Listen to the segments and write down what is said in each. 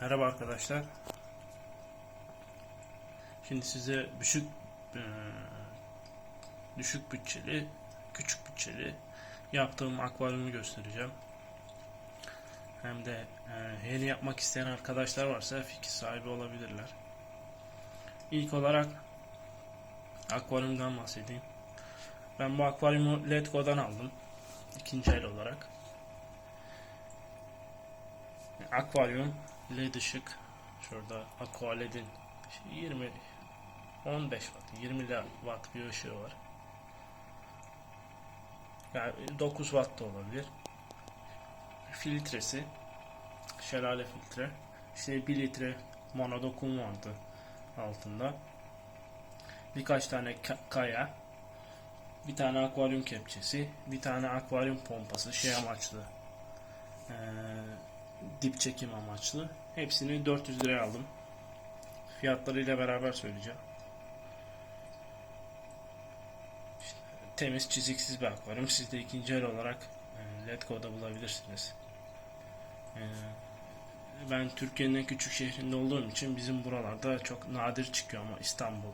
Merhaba arkadaşlar. Şimdi size düşük eee, düşük bütçeli, küçük bütçeli yaptığım akvaryumu göstereceğim. Hem de yeni yapmak isteyen arkadaşlar varsa fikir sahibi olabilirler. İlk olarak akvaryumdan bahsedeyim. Ben bu akvaryumu Letgo'dan aldım. İkinci el olarak. Akvaryum led ışık şurada Aqualed'in 20 15 watt 20 watt bir ışığı var. Yani 9 watt da olabilir. Filtresi şelale filtre. İşte 1 litre monodokun vardı altında. Birkaç tane ka- kaya. Bir tane akvaryum kepçesi. Bir tane akvaryum pompası şey amaçlı. Ee, dip çekim amaçlı. Hepsini 400 liraya aldım. Fiyatlarıyla beraber söyleyeceğim. İşte temiz çiziksiz bir akvaryum. Siz de ikinci el olarak e, Letgo'da bulabilirsiniz. E, Ben Türkiye'nin en küçük şehrinde olduğum için bizim buralarda çok nadir çıkıyor ama İstanbul.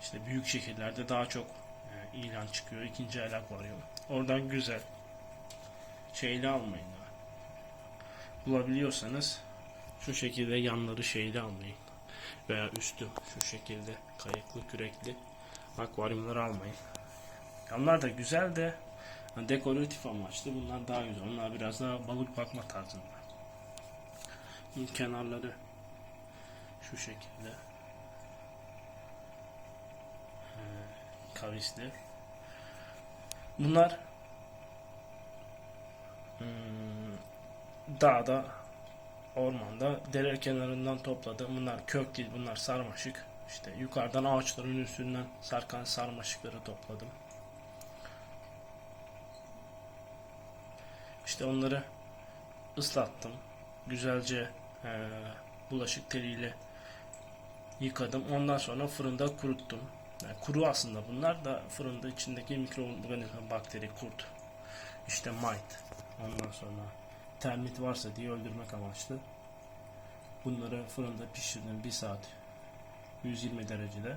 İşte büyük şehirlerde daha çok e, ilan çıkıyor. ikinci el akvaryum. Oradan güzel. Şeyli almayın bulabiliyorsanız şu şekilde yanları şeyli almayın. Veya üstü şu şekilde kayıklı kürekli akvaryumları almayın. Yanlar da güzel de dekoratif amaçlı bunlar daha güzel. Onlar biraz daha balık bakma tarzında. Bunun kenarları şu şekilde Ee, kavisli. Bunlar hmm, dağda, ormanda, dere kenarından topladım. Bunlar kök değil, bunlar sarmaşık. İşte yukarıdan ağaçların üstünden sarkan sarmaşıkları topladım. İşte onları ıslattım. Güzelce eee, bulaşık teliyle yıkadım. Ondan sonra fırında kuruttum. Yani kuru aslında bunlar da fırında içindeki mikroorganizma, bakteri, kurt, işte mite. Ondan sonra termit varsa diye öldürmek amaçlı. Bunları fırında pişirdim 1 saat 120 derecede.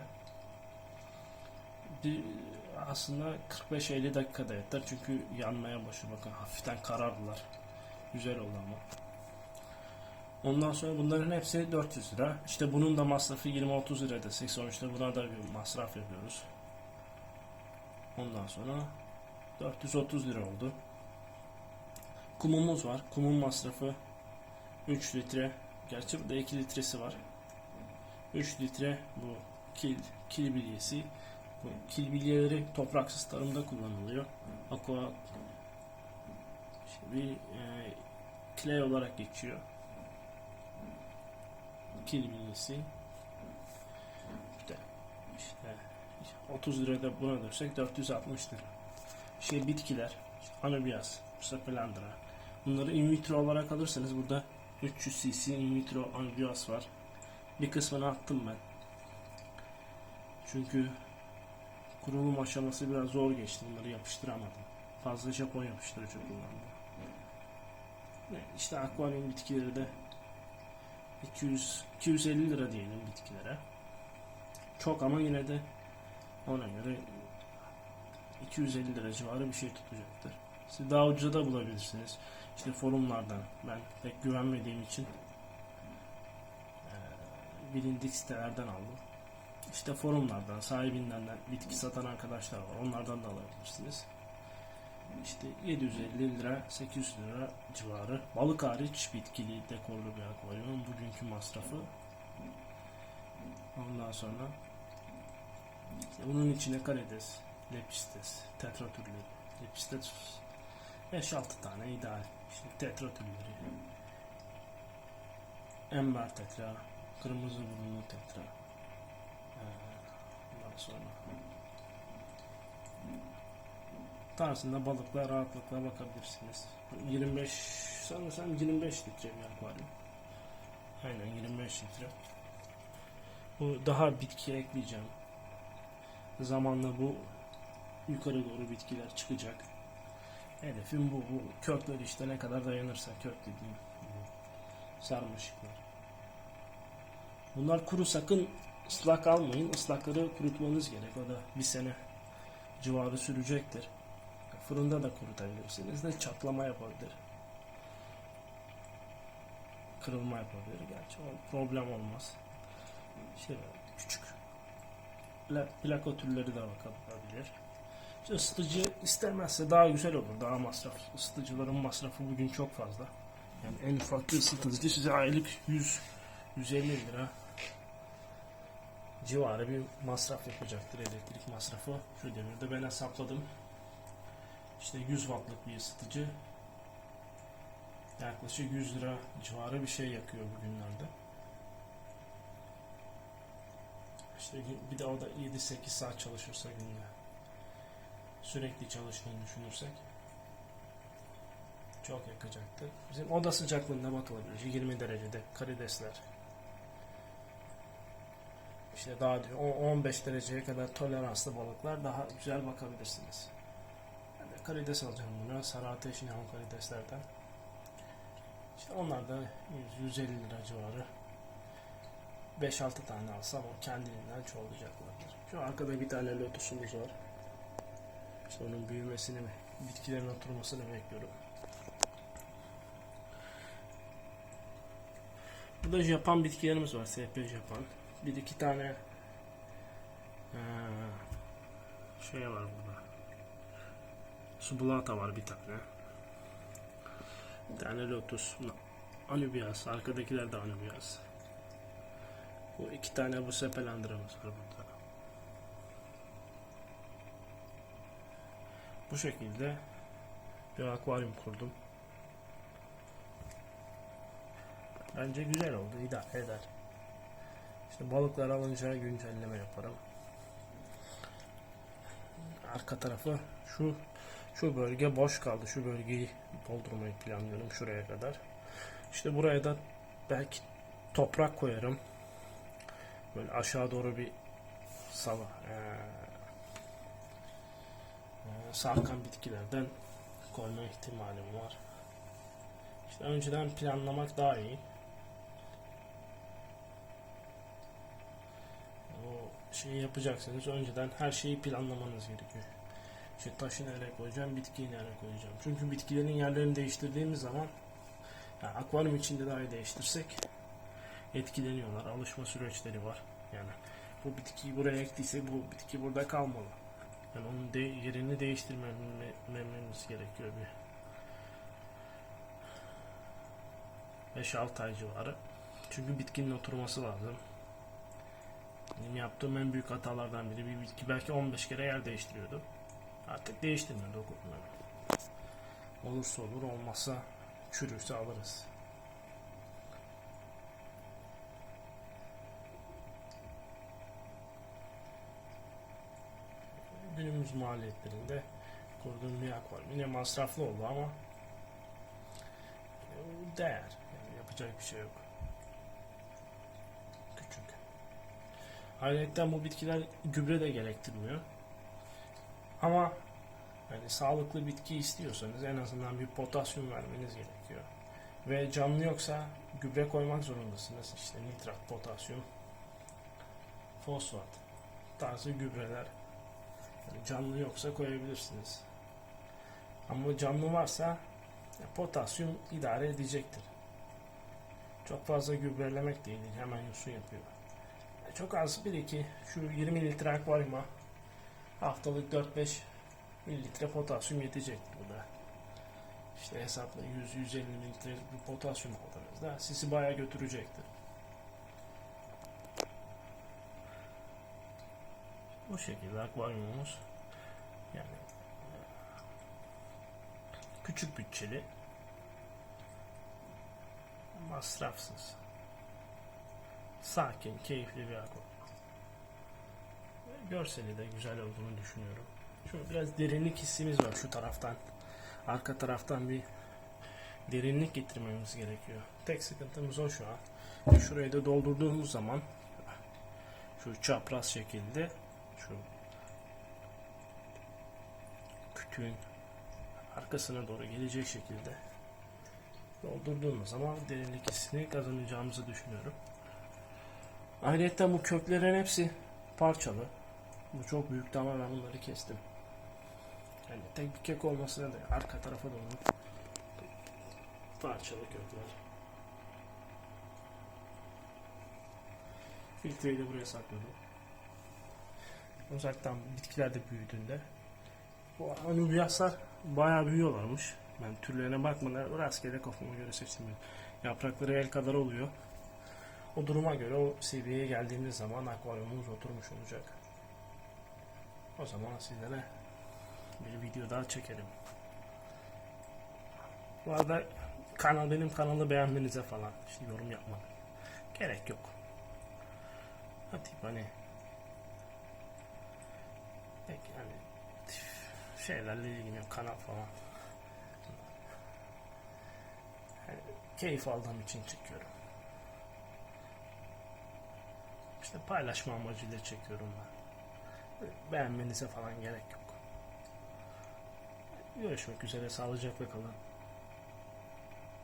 Bir, aslında 45-50 dakikada yeter çünkü yanmaya başlıyor bakın hafiften karardılar. Güzel oldu ama. Ondan sonra bunların hepsi 400 lira. İşte bunun da masrafı 20-30 lira desek sonuçta buna da bir masraf yapıyoruz. Ondan sonra 430 lira oldu. Kumumuz var. Kumun masrafı 3 litre. Gerçi burada 2 litresi var. 3 litre bu kil, kil bilyesi. Bu kil bilyeleri topraksız tarımda kullanılıyor. Aqua bir e, clay olarak geçiyor. Kil bilyesi. İşte, işte 30 lirada buna dönsek 460 lira. Şey bitkiler, işte Anubias, Saplandra, Bunları in vitro olarak alırsanız burada 300 cc in vitro angios var. Bir kısmını attım ben. Çünkü kurulum aşaması biraz zor geçti. Bunları yapıştıramadım. Fazla Japon yapıştırıcı kullandım. Ne, İşte akvaryum bitkileri de 200 250 lira diyelim bitkilere. Çok ama yine de ona göre 250 lira civarı bir şey tutacaktır. Siz daha ucuza da bulabilirsiniz. İşte forumlardan ben pek güvenmediğim için bilindik sitelerden aldım. İşte forumlardan, sahibinden de bitki satan arkadaşlar var. Onlardan da alabilirsiniz. İşte 750 lira, 800 lira civarı. Balık hariç bitkili, dekorlu bir akvaryumun bugünkü masrafı. Ondan sonra işte bunun içine karides, lepistes, tetra türleri, lepistes 5-6 tane ideal. İşte tetra türleri. Ember tetra, kırmızı burunlu tetra. Ee, ondan sonra tarzında balıklar rahatlıkla bakabilirsiniz. 25 sanırsam 25 litre bir akvaryum. Aynen 25 litre. Bu daha bitki ekleyeceğim. Zamanla bu yukarı doğru bitkiler çıkacak. Hedefim bu. Bu kökler işte ne kadar dayanırsa kök dediğim Sarmaşıklar. Bunlar kuru sakın ıslak almayın. Islakları kurutmanız gerek. O da bir sene civarı sürecektir. Fırında da kurutabilirsiniz de çatlama yapabilir. Kırılma yapabilir. Gerçi o problem olmaz. Şey küçük pla- plaka türleri de bakabilir. Isıtıcı istemezse daha güzel olur. Daha masraf. Isıtıcıların masrafı bugün çok fazla. Yani en ufak bir ısıtıcı size aylık 100 150 lira civarı bir masraf yapacaktır elektrik masrafı. Şu devirde ben hesapladım. İşte 100 wattlık bir ısıtıcı yaklaşık 100 lira civarı bir şey yakıyor bugünlerde. İşte bir o da 7-8 saat çalışırsa günde sürekli çalıştığını düşünürsek çok yakacaktır. Bizim oda sıcaklığında bakılabilir. 20 derecede karidesler. İşte daha diyor o 15 dereceye kadar toleranslı balıklar daha güzel bakabilirsiniz. Ben de karides alacağım buna. Sarı ateş nihon karideslerden. İşte onlar da 100, 150 lira civarı. 5-6 tane alsam o kendiliğinden çoğalacaklardır. Şu arkada bir tane lotusumuz var. İşte onun büyümesini bitkilerin oturmasını bekliyorum. Burada Japan bitkilerimiz var. SP Japan. Bir iki tane şey var burada. Subulata var bir tane. Bir tane lotus. Anubias. Arkadakiler de Anubias. Bu iki tane bu sepelandramız var burada. Bu şekilde bir akvaryum kurdum. Bence güzel oldu, idare eder. İşte balıklar alınca güncelleme yaparım. Arka tarafı şu şu bölge boş kaldı. Şu bölgeyi doldurmayı planlıyorum şuraya kadar. İşte buraya da belki toprak koyarım. Böyle aşağı doğru bir sava sarkan bitkilerden koyma ihtimalim var. İşte önceden planlamak daha iyi. O şeyi yapacaksanız önceden her şeyi planlamanız gerekiyor. İşte taşı nereye koyacağım, bitkiyi nereye koyacağım. Çünkü bitkilerin yerlerini değiştirdiğimiz zaman yani akvaryum içinde dahi değiştirsek etkileniyorlar. Alışma süreçleri var. Yani bu bitkiyi buraya ektiyse bu bitki burada kalmalı. Yani onun de, yerini değiştirmememiz gerekiyor bir 5-6 ay civarı. Çünkü bitkinin oturması lazım. Benim yaptığım en büyük hatalardan biri bir bitki belki 15 kere yer değiştiriyordu. Artık değiştirmiyor dokunmuyor. Olursa olur olmazsa çürürse alırız. Günümüz maliyetlerinde kurduğum bir akvaryum yine masraflı oldu ama e, değer. Yani yapacak bir şey yok. Küçük. Ayrıca bu bitkiler gübre de gerektirmiyor. Ama yani sağlıklı bitki istiyorsanız en azından bir potasyum vermeniz gerekiyor. Ve canlı yoksa gübre koymak zorundasınız. İşte nitrat, potasyum, fosfat tarzı gübreler. Canlı yoksa koyabilirsiniz. Ama canlı varsa potasyum idare edecektir. Çok fazla gübrelemek değil. Hemen yosun yapıyor. Ya, çok az bir iki şu 20 litre akvaryuma haftalık 4-5 mililitre potasyum yetecektir bu da. İşte hesapla 100-150 mililitre potasyum aldığınızda sizi bayağı götürecektir. Bu şekilde akvaryumumuz yani küçük bütçeli masrafsız sakin, keyifli bir akvaryum. Görseli de güzel olduğunu düşünüyorum. Şöyle biraz derinlik hissimiz var şu taraftan. Arka taraftan bir derinlik getirmemiz gerekiyor. Tek sıkıntımız o şu an. Şurayı da doldurduğumuz zaman şu çapraz şekilde şu kütüğün arkasına doğru gelecek şekilde doldurduğumuz zaman derinlik hissini kazanacağımızı düşünüyorum. Ayrıca bu köklerin hepsi parçalı. Bu çok büyüktü ama ben bunları kestim. Yani tek bir kök olmasına da arka tarafa doğru parçalı kökler. Filtreyi de buraya sakladım. Uzaktan bitkiler de büyüdüğünde bu anubiaslar bayağı büyüyorlarmış. Ben türlerine bakmadan rastgele kafama göre seçtim. Yaprakları el kadar oluyor. O duruma göre o seviyeye geldiğimiz zaman akvaryumumuz oturmuş olacak. O zaman sizlere bir video daha çekelim. Bu arada kanal benim kanalı beğenmenize falan işte yorum yapmak gerek yok. Hadi hani pek yani şeylerle yok kanal falan. Yani keyif aldığım için çekiyorum. İşte paylaşma amacıyla çekiyorum ben. Beğenmenize falan gerek yok. Görüşmek üzere sağlıcakla kalın.